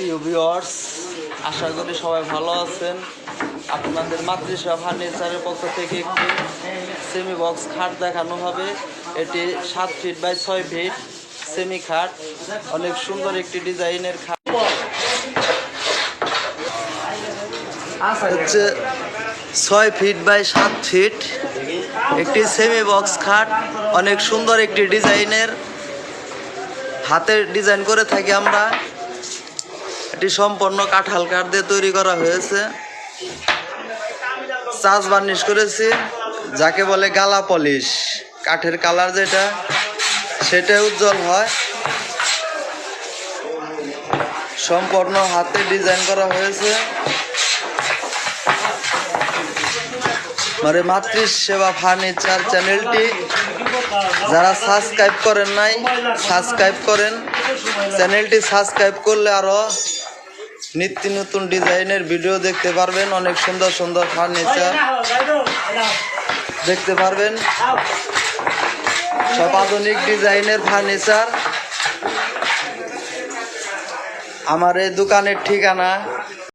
প্রিয় ভিউয়ার্স আশা করি সবাই ভালো আছেন। আপনাদের মাতৃসা ফার্নিচারের পক্ষ থেকে একটি সেমি বক্স খাট দেখানো হবে। এটি সাত ফিট বাই ছয় ফিট সেমি খাট। অনেক সুন্দর একটি ডিজাইনের খাট। হচ্ছে ছয় ফিট বাই সাত ফিট একটি সেমি বক্স খাট। অনেক সুন্দর একটি ডিজাইনের হাতের ডিজাইন করে থাকি আমরা। এটি সম্পূর্ণ কাঁঠাল কাঠ দিয়ে তৈরি করা হয়েছে। চাষ বার্নিশ করেছি, যাকে বলে গালা পলিশ। কাঠের কালার যেটা সেটা উজ্জ্বল হয়। সম্পূর্ণ হাতে ডিজাইন করা হয়েছে। মানে মাতৃ সেবা ফার্নিচার চ্যানেলটি। যারা সাবস্ক্রাইব করেন নাই, সাবস্ক্রাইব করেন। চ্যানেলটি সাবস্ক্রাইব করলে আরও নিত্য নতুন ডিজাইনের ভিডিও দেখতে পারবেন। অনেক সুন্দর সুন্দর ফার্নিচার দেখতে পারবেন। সব আধুনিক ডিজাইনের ফার্নিচার। আমার এই দোকানের ঠিকানা